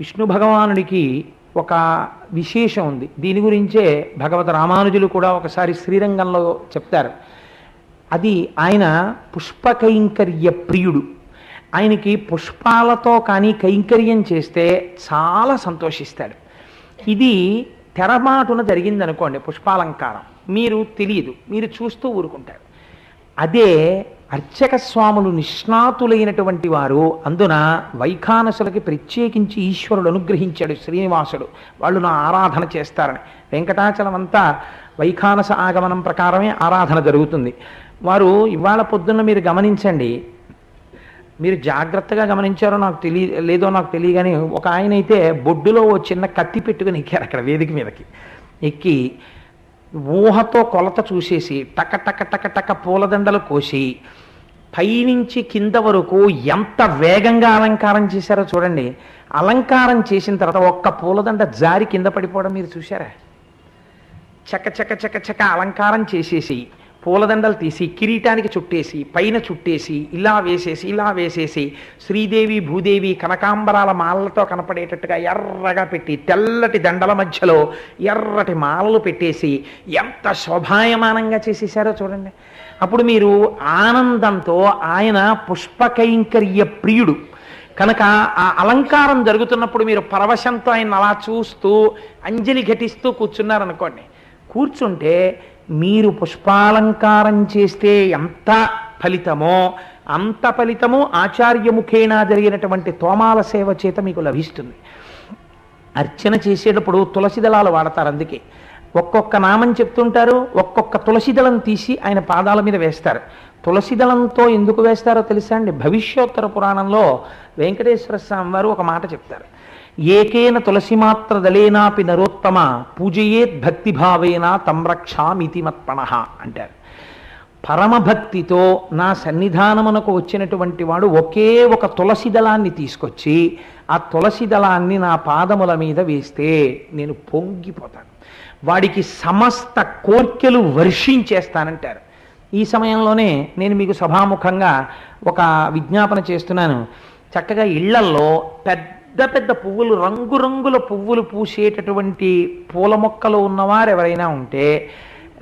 విష్ణు భగవానుడికి ఒక విశేషం ఉంది. దీని గురించే భగవత రామానుజులు కూడా ఒకసారి శ్రీరంగంలో చెప్తారు. అది ఆయన పుష్పకైంకర్య ప్రియుడు. ఆయనకి పుష్పాలతో కానీ కైంకర్యం చేస్తే చాలా సంతోషిస్తాడు. ఇది తెరమాటున జరిగిందనుకోండి పుష్పాలంకారం. మీరు తెలియదు. మీరు చూస్తూ ఊరుకుంటారు. అదే అర్చక స్వాములు నిష్ణాతులైనటువంటి వారు అందున వైఖానసులకి ప్రత్యేకించి ఈశ్వరుడు అనుగ్రహించాడు శ్రీనివాసుడు. వాళ్ళు నా ఆరాధన చేస్తారని. వెంకటాచలం అంతా వైఖానస ఆగమనం ప్రకారమే ఆరాధన జరుగుతుంది. వారు ఇవాళ పొద్దున్న మీరు గమనించండి. మీరు జాగ్రత్తగా గమనించారో నాకు తెలియ లేదో నాకు తెలియగానే ఒక ఆయన అయితే బొడ్డులో ఓ చిన్న కత్తి పెట్టుకుని ఎక్కారు అక్కడ వేదిక మీదకి. ఎక్కి ఊహతో కొలత చూసేసి టక టక టక టక పూలదండలు కోసి పైనుంచి కింద వరకు ఎంత వేగంగా అలంకారం చేశారో చూడండి. అలంకారం చేసిన తర్వాత ఒక్క పూలదండ జారి కింద పడిపోవడం మీరు చూశారా? చక్క చక్క చక్క చక్క అలంకారం చేసేసి పూలదండలు తీసి కిరీటానికి చుట్టేసి పైన చుట్టేసి ఇలా వేసేసి ఇలా వేసేసి శ్రీదేవి భూదేవి కనకాంబరాల మాలలతో కనపడేటట్టుగా ఎర్రగా పెట్టి తెల్లటి దండల మధ్యలో ఎర్రటి మాలలు పెట్టేసి ఎంత శోభాయమానంగా చేసేసారో చూడండి. అప్పుడు మీరు ఆనందంతో ఆయన పుష్పకైంకర్య ప్రియుడు. కనుక ఆ అలంకారం జరుగుతున్నప్పుడు మీరు పరవశంతో ఆయన అలా చూస్తూ అంజలి ఘటిస్తూ కూర్చున్నారనుకోండి. కూర్చుంటే మీరు పుష్పాలంకారం చేస్తే ఎంత ఫలితమో అంత ఫలితము ఆచార్యముఖేనా జరిగినటువంటి తోమాల సేవ చేత మీకు లభిస్తుంది. అర్చన చేసేటప్పుడు తులసి దళాలు వాడతారు అందుకే. ఒక్కొక్క నామం చెప్తుంటారు ఒక్కొక్క తులసిదళం తీసి ఆయన పాదాల మీద వేస్తారు. తులసిదళంతో ఎందుకు వేస్తారో తెలుసా అండి? భవిష్యోత్తర పురాణంలో వెంకటేశ్వర స్వామి వారు ఒక మాట చెప్తారు. ఏకేన తులసి మాత్ర దళేనాపి నరోత్తమ పూజయేత్ భక్తిభావేన తంరక్షామితి మత్పణ అంటారు. పరమభక్తితో నా సన్నిధానమునకు వచ్చినటువంటి వాడు ఒకే ఒక తులసి దళాన్ని తీసుకొచ్చి ఆ తులసి దళాన్ని నా పాదముల మీద వేస్తే నేను పొంగిపోతాను. వాడికి సమస్త కోర్కెలు వర్షించేస్తానంటారు. ఈ సమయంలోనే నేను మీకు సభాముఖంగా ఒక విజ్ఞాపన చేస్తున్నాను. చక్కగా ఇళ్ళల్లో పెద్ద పెద్ద పువ్వులు రంగురంగుల పువ్వులు పూసేటటువంటి పూల మొక్కలు ఉన్నవారు ఎవరైనా ఉంటే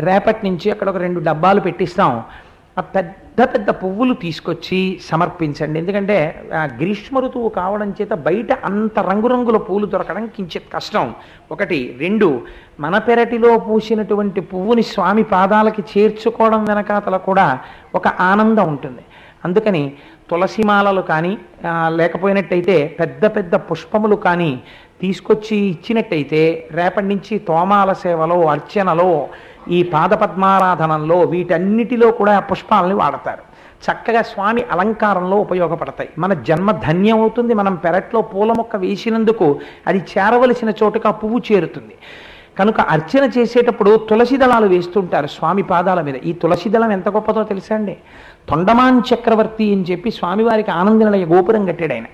రేపటి నుంచి అక్కడ ఒక రెండు డబ్బాలు పెట్టిస్తాం. ఆ పెద్ద పెద్ద పువ్వులు తీసుకొచ్చి సమర్పించండి. ఎందుకంటే ఆ గ్రీష్మ ఋతువు కావడం చేత బయట అంత రంగురంగుల పూలు దొరకడం కించిత్ కష్టం. ఒకటి. రెండు. మన పెరటిలో పూసినటువంటి పువ్వుని స్వామి పాదాలకి చేర్చుకోవడం వెనకాతల కూడా ఒక ఆనందం ఉంటుంది. అందుకని తులసిమాలలు కానీ లేకపోయినట్టయితే పెద్ద పెద్ద పుష్పములు కానీ తీసుకొచ్చి ఇచ్చినట్టయితే రేపటి నుంచి తోమాల సేవలో అర్చనలో ఈ పాదపద్మారాధనంలో వీటన్నిటిలో కూడా పుష్పాలని వాడతారు. చక్కగా స్వామి అలంకారంలో ఉపయోగపడతాయి. మన జన్మ ధన్యం అవుతుంది. మనం పెరట్లో పూల మొక్క వేసినందుకు అది చేరవలసిన చోటుకు ఆ పువ్వు చేరుతుంది. కనుక అర్చన చేసేటప్పుడు తులసి దళాలు వేస్తుంటారు స్వామి పాదాల మీద. ఈ తులసి దళం ఎంత గొప్పదో తెలుసా అండి? తొండమాన్ చక్రవర్తి అని చెప్పి స్వామివారికి ఆనందనిలయ గోపురం కట్టాడు ఆయన.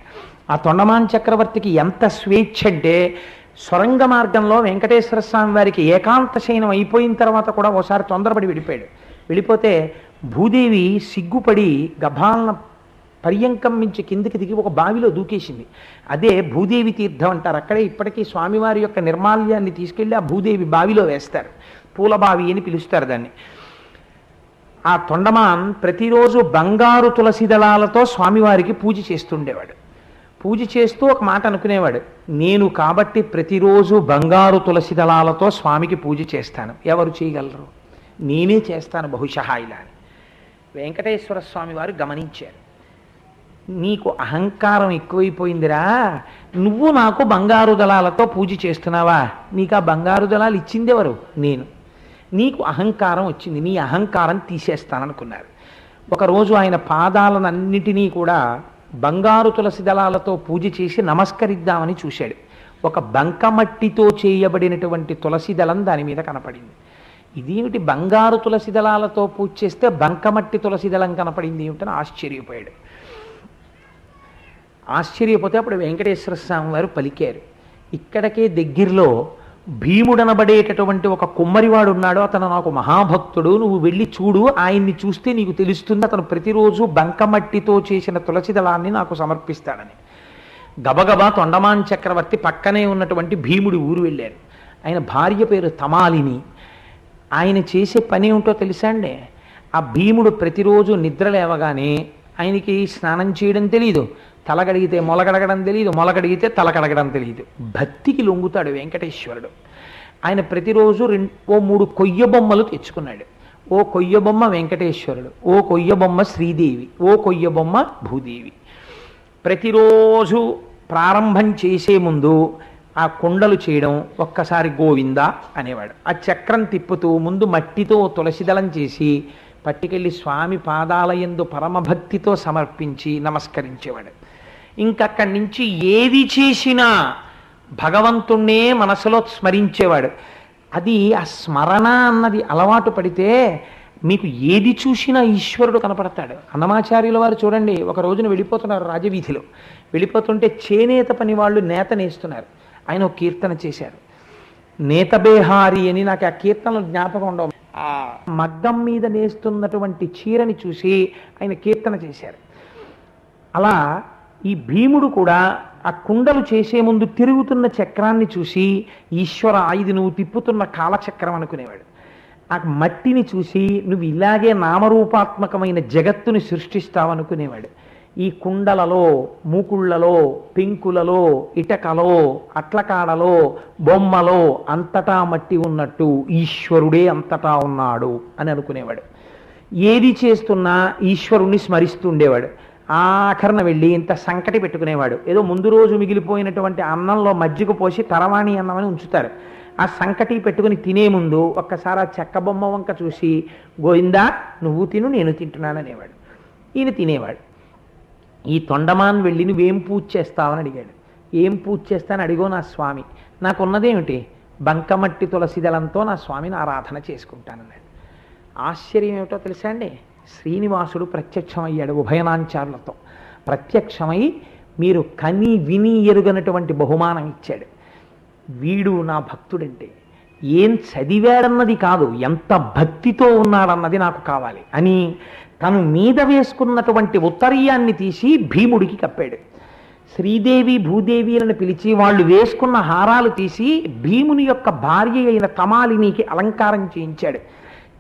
ఆ తొండమాన్ చక్రవర్తికి ఎంత స్వేచ్ఛ అంటే సొరంగ మార్గంలో వెంకటేశ్వర స్వామి వారికి ఏకాంత శయనం అయిపోయిన తర్వాత కూడా ఓసారి తొందరపడి వెళ్ళిపోయాడు వెళ్ళిపోతే భూదేవి సిగ్గుపడి గభాలన పర్యంకం మించి కిందికి దిగి ఒక బావిలో దూకేసింది. అదే భూదేవి తీర్థం అంటారు. అక్కడే ఇప్పటికీ స్వామివారి యొక్క నిర్మాల్యాన్ని తీసుకెళ్ళి ఆ భూదేవి బావిలో వేస్తారు. పూలబావి అని పిలుస్తారు దాన్ని. ఆ తొండమాన్ ప్రతిరోజు బంగారు తులసి దళాలతో స్వామివారికి పూజ చేస్తుండేవాడు. పూజ చేస్తూ ఒక మాట అనుకునేవాడు నేను కాబట్టి ప్రతిరోజు బంగారు తులసి దళాలతో స్వామికి పూజ చేస్తాను. ఎవరు చేయగలరు? నేనే చేస్తాను బహుశా ఇలా అని. వెంకటేశ్వర స్వామి వారు గమనించారు. నీకు అహంకారం ఎక్కువైపోయిందిరా. నువ్వు నాకు బంగారు దళాలతో పూజ చేస్తున్నావా? నీకు ఆ బంగారు దళాలు ఇచ్చిందెవరు? నేను. నీకు అహంకారం వచ్చింది నీ అహంకారం తీసేస్తాననుకున్నారు. ఒకరోజు ఆయన పాదాలనన్నిటినీ కూడా బంగారు తులసి దళాలతో పూజ చేసి నమస్కరిద్దామని చూశాడు. ఒక బంకమట్టితో చేయబడినటువంటి తులసి దళం దాని మీద కనపడింది. ఇదేమిటి బంగారు తులసి దళాలతో పూజ చేస్తే బంకమట్టి తులసి దళం కనపడింది ఏమిటని ఆశ్చర్యపోయాడు. ఆశ్చర్యపోతే అప్పుడు వెంకటేశ్వర స్వామి వారు పలికారు. ఇక్కడికే దగ్గరలో భీముడనబడేటటువంటి ఒక కుమ్మరివాడు ఉన్నాడు అతను నాకు మహాభక్తుడు. నువ్వు వెళ్ళి చూడు. ఆయన్ని చూస్తే నీకు తెలుస్తుంది. అతను ప్రతిరోజు బంకమట్టితో చేసిన తులసి దళాన్ని నాకు సమర్పిస్తాడని. గబగబా తొండమాన్ చక్రవర్తి పక్కనే ఉన్నటువంటి భీముడి ఊరు వెళ్ళారు ఆయన భార్య పేరు తమాలిని. ఆయన చేసే పని ఏమిటో తెలుసా అండి? ఆ భీముడు ప్రతిరోజు నిద్ర లేవగానే ఆయనకి స్నానం చేయడం తెలియదు తల కడిగితే తెలియదు మొలగడిగితే తలకడగడం తల కడగడం తెలియదు భక్తికి లొంగుతాడు వెంకటేశ్వరుడు. ఆయన ప్రతిరోజు రెండు ఓ మూడు కొయ్య బొమ్మలు తెచ్చుకున్నాడు. ఓ కొయ్య బొమ్మ వెంకటేశ్వరుడు ఓ కొయ్య బొమ్మ శ్రీదేవి ఓ కొయ్య బొమ్మ భూదేవి. ప్రతిరోజు ప్రారంభం చేసే ముందు ఆ కుండలు చేయడం ఒక్కసారి గోవింద అనేవాడు. ఆ చక్రం తిప్పుతూ ముందు మట్టితో తులసిదళం చేసి పట్టుకెళ్ళి స్వామి పాదాలయందు పరమభక్తితో సమర్పించి నమస్కరించేవాడు. ఇంకక్కడి నుంచి ఏది చేసినా భగవంతుణ్ణే మనసులో స్మరించేవాడు. అది ఆ స్మరణ అన్నది అలవాటు పడితే మీకు ఏది చూసినా ఈశ్వరుడు కనపడతాడు. అన్నమాచార్యుల వారు చూడండి ఒక రోజున వెళ్ళిపోతున్నారు రాజవీధిలో. వెళ్ళిపోతుంటే చేనేత పని వాళ్ళు నేత నేస్తున్నారు. ఆయన ఒక కీర్తన చేశారు. నేతబేహారి అని నాకు ఆ కీర్తనలు జ్ఞాపకం ఉండవు. ఆ మగ్గం మీద నేస్తున్నటువంటి చీరని చూసి ఆయన కీర్తన చేశారు. అలా ఈ భీముడు కూడా ఆ కుండలు చేసే ముందు తిరుగుతున్న చక్రాన్ని చూసి ఈశ్వర ఇది నువ్వు తిప్పుతున్న కాలచక్రం అనుకునేవాడు. ఆ మట్టిని చూసి నువ్వు ఇలాగే నామరూపాత్మకమైన జగత్తుని సృష్టిస్తావనుకునేవాడు ఈ కుండలలో మూకుళ్ళలో పెంకులలో ఇటకలో అట్లకాడలో బొమ్మలో అంతటా మట్టి ఉన్నట్టు ఈశ్వరుడే అంతటా ఉన్నాడు అని అనుకునేవాడు. ఏది చేస్తున్నా ఈశ్వరుణ్ణి స్మరిస్తుండేవాడు ఆఖరణ వెళ్ళి ఇంత సంకటి పెట్టుకునేవాడు. ఏదో ముందు రోజు మిగిలిపోయినటువంటి అన్నంలో మజ్జిగ పోసి తరవాణి అన్నమని ఉంచుతారు. ఆ సంకటి పెట్టుకుని తినే ముందు ఒక్కసారి ఆ చెక్క బొమ్మ వంక చూసి గోవిందా నువ్వు తిను నేను తింటున్నాను అనేవాడు. ఈయన తినేవాడు. ఈ తొండమాన్ వెళ్ళి నువ్వేం పూజ చేస్తావని అడిగాడు. ఏం పూజ చేస్తాను? అడిగో నా స్వామి. నాకున్నదేమిటి? బంకమట్టి తులసిదలంతో నా స్వామిని ఆరాధన చేసుకుంటానన్నాడు. ఆశ్చర్యం ఏమిటో తెలుసా అండి? శ్రీనివాసుడు ప్రత్యక్షమయ్యాడు ఉభయనాంచారులతో. ప్రత్యక్షమై మీరు కని విని ఎరుగనటువంటి బహుమానం ఇచ్చాడు. వీడు నా భక్తుడంటే. ఏం చదివాడన్నది కాదు ఎంత భక్తితో ఉన్నాడన్నది నాకు కావాలి అని తను మీద వేసుకున్నటువంటి ఉత్తరీయాన్ని తీసి భీముడికి కప్పాడు. శ్రీదేవి భూదేవిలను పిలిచి వాళ్ళు వేసుకున్న హారాలు తీసి భీముని యొక్క భార్య అయిన తమాలినికి అలంకారం చేయించాడు.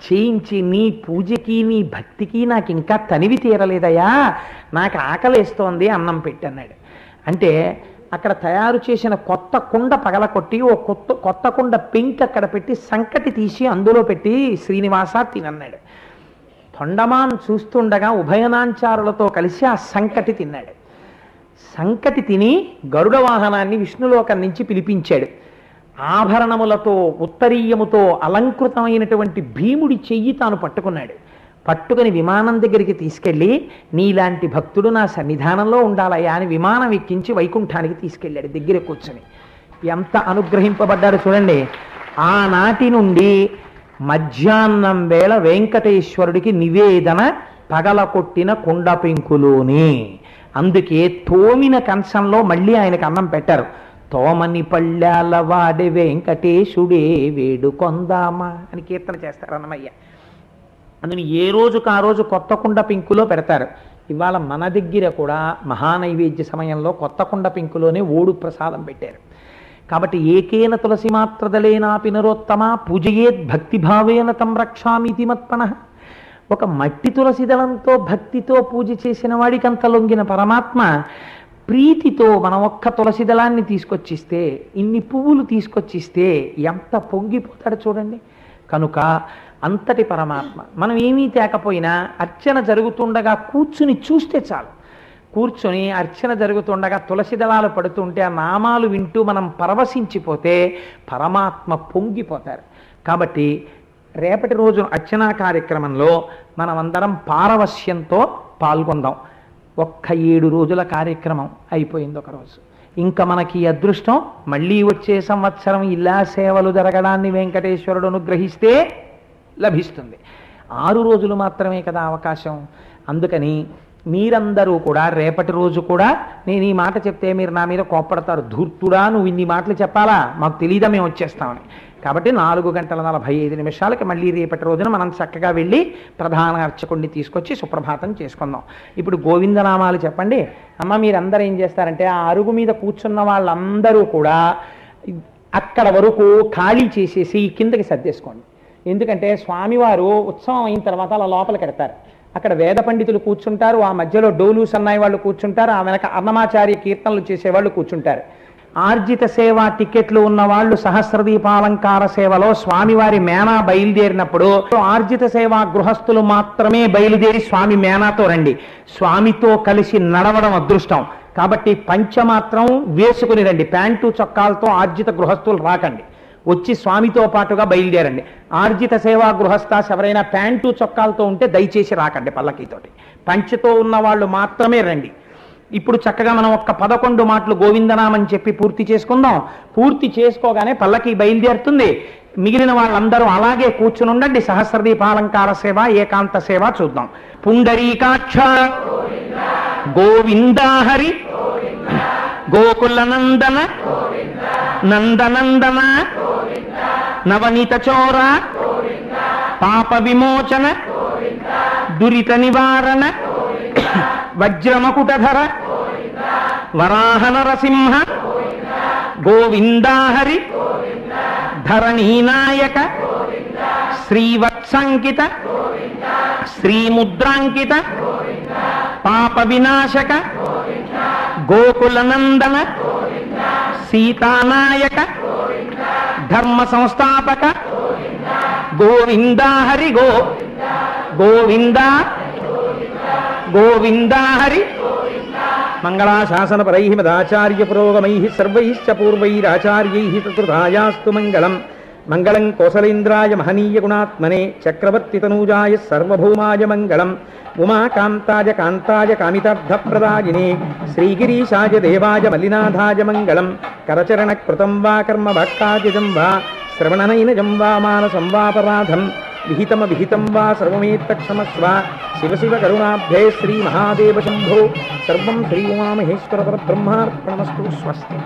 చేయించి నీ పూజకి నీ భక్తికి నాకు ఇంకా తనివి తీరలేదయా నాకు ఆకలేస్తోంది అన్నం పెట్టన్నాడు. అంటే అక్కడ తయారు చేసిన కొత్త కుండ పగలకొట్టి ఓ కొత్త కొత్త కుండ పెంక్ అక్కడ పెట్టి సంకటి తీసి అందులో పెట్టి శ్రీనివాస తినన్నాడు. తొండమాన్ చూస్తుండగా ఉభయనాంచారులతో కలిసి ఆ సంకటి తిన్నాడు. సంకటి తిని గరుడ వాహనాన్ని విష్ణులోకం నుంచి పిలిపించాడు. ఆభరణములతో ఉత్తరీయముతో అలంకృతమైనటువంటి భీముడి చెయ్యి తాను పట్టుకున్నాడు. పట్టుకుని విమానం దగ్గరికి తీసుకెళ్ళి నీలాంటి భక్తుడు నా సన్నిధానంలో ఉండాలయ్యా అని విమానం ఎక్కించి వైకుంఠానికి తీసుకెళ్ళాడు దగ్గర కూర్చొని. ఎంత అనుగ్రహింపబడ్డాడు చూడండి. ఆనాటి నుండి మధ్యాహ్నం వేళ వెంకటేశ్వరుడికి నివేదన పగలకొట్టిన కుండ పెంకులోని. అందుకే తోమిన కంచంలో మళ్ళీ ఆయనకు అన్నం పెట్టారు. తోమని పళ్ళాల వాడే వెంకటేశుడే వేడుకొందామా అని కీర్తన చేస్తారు అన్నమయ్య. అందుని ఏ రోజుకు ఆ రోజు కొత్త కుండ పింకులో పెడతారు. ఇవాళ మన దగ్గర కూడా మహానైవేద్య సమయంలో కొత్త కుండ పింకులోనే ఓడు ప్రసాదం పెట్టారు. కాబట్టి ఏకేన తులసి మాత్రదలేనాపి నరోత్తమ పూజయేద్ భక్తిభావేన తం రక్షామితి మత్పణ ఒక మట్టి తులసి దళంతో భక్తితో పూజ చేసిన వాడికి అంత లొంగిన పరమాత్మ ప్రీతితో మనం ఒక్క తులసి దళాన్ని తీసుకొచ్చిస్తే ఇన్ని పువ్వులు తీసుకొచ్చిస్తే ఎంత పొంగిపోతాడు చూడండి. కనుక అంతటి పరమాత్మ. మనం ఏమీ తేకపోయినా అర్చన జరుగుతుండగా కూర్చుని చూస్తే చాలు. కూర్చొని అర్చన జరుగుతుండగా తులసి దళాలు పడుతుంటే ఆ నామాలు వింటూ మనం పరవశించిపోతే పరమాత్మ పొంగిపోతారు. కాబట్టి రేపటి రోజు అర్చనా కార్యక్రమంలో మనమందరం పారవశ్యంతో పాల్గొందాం. ఒక్క ఏడు రోజుల కార్యక్రమం అయిపోయింది ఒకరోజు ఇంకా మనకి అదృష్టం మళ్ళీ వచ్చే సంవత్సరం ఇలా సేవలు జరగడాన్ని వెంకటేశ్వరుడు అనుగ్రహిస్తే లభిస్తుంది. ఆరు రోజులు మాత్రమే కదా అవకాశం. అందుకని మీరందరూ కూడా రేపటి రోజు కూడా నేను ఈ మాట చెప్తే మీరు నా మీద కోప్పడతారు. ధూర్తుడా నువ్వు ఇన్ని మాటలు చెప్పాలా? మాకు తెలియదా మేము వచ్చేస్తామని. కాబట్టి నాలుగు గంటల నలభై ఐదు నిమిషాలకి మళ్ళీ రేపటి రోజున మనం చక్కగా వెళ్ళి ప్రధాన అర్చకుడిని తీసుకొచ్చి సుప్రభాతం చేసుకుందాం. ఇప్పుడు గోవిందనామాలు చెప్పండి. అమ్మ మీరందరూ ఏం చేస్తారంటే ఆ అరుగు మీద కూర్చున్న వాళ్ళందరూ కూడా అక్కడ వరకు ఖాళీ చేసేసి కిందకి సర్దేసుకోండి. ఎందుకంటే స్వామివారు ఉత్సవం అయిన తర్వాత అలా లోపలికి పెడతారు అక్కడ వేద పండితులు కూర్చుంటారు ఆ మధ్యలో డోలు సన్నాయి వాళ్ళు కూర్చుంటారు ఆ వెనక అన్నమాచార్య కీర్తనలు చేసేవాళ్ళు కూర్చుంటారు. ఆర్జిత సేవ టికెట్లు ఉన్నవాళ్ళు సహస్రదీపాలంకార సేవలో స్వామివారి మేనా బయలుదేరినప్పుడు ఆర్జిత సేవ గృహస్థులు మాత్రమే బయలుదేరి స్వామి మేనాతో రండి. స్వామితో కలిసి నడవడం అదృష్టం. కాబట్టి పంచ మాత్రం వేసుకుని రండి. ప్యాంటు చొక్కాలతో ఆర్జిత గృహస్థులు రాకండి. వచ్చి స్వామితో పాటుగా బయలుదేరండి. ఆర్జిత సేవా గృహస్థాస్ ఎవరైనా ప్యాంటు చొక్కాలతో ఉంటే దయచేసి రాకండి పల్లకీతోటి. పంచతో ఉన్న వాళ్ళు మాత్రమే రండి. ఇప్పుడు చక్కగా మనం ఒక్క పదకొండు మాటలు గోవిందనామని చెప్పి పూర్తి చేసుకుందాం. పూర్తి చేసుకోగానే పల్లకి బయలుదేరుతుంది. మిగిలిన వాళ్ళందరూ అలాగే కూర్చుని ఉండండి సహస్రదీపాలంకార సేవ ఏకాంత సేవ చూద్దాం. పుండరీకాక్ష. గోవిందాహరి గోకుల నందన. నందనందన. నవనీత చోర పాప విమోచన దురిత నివారణ వజ్రమకుటధర వరాహ నరసింహ గోవిందాహరి ధరణీనాయక శ్రీవత్సంకిత శ్రీముద్రాంకిత పాప వినాశక గోకులనందన సీతానాయక ధర్మ సంస్థాపక గోవింద హరి గో గోవింద గోవింద హరి మంగళాశాసనపరై మదాచార్య పురోగమై సర్వైశ్చ పూర్వైరాచార్యై తృతాయాస్తు మంగళం మంగళం కోసలేంద్రాయ మహనీయ గుణాత్మనే చక్రవర్తి తనూజాయ సర్వభౌమాయ మంగళం ఉమాకాంతాయ కాంతాయ కామితార్థప్రదాయినే శ్రీగిరీశాయ దేవాయ మల్లినాథాయ మంగళం కరచరణ కృతం వా కర్మ భక్తాజం వా శ్రవణనైనజం వా మానసం వాపరాధం విహితమ విహితం వా సర్వమేత్తక్షమస్వ శివ శివ కరుణాభ్యే శ్రీ మహాదేవ శంభో సర్వం శ్రీ ఉమామహేశ్వర పరబ్రహ్మార్పణమస్తు స్వస్తి.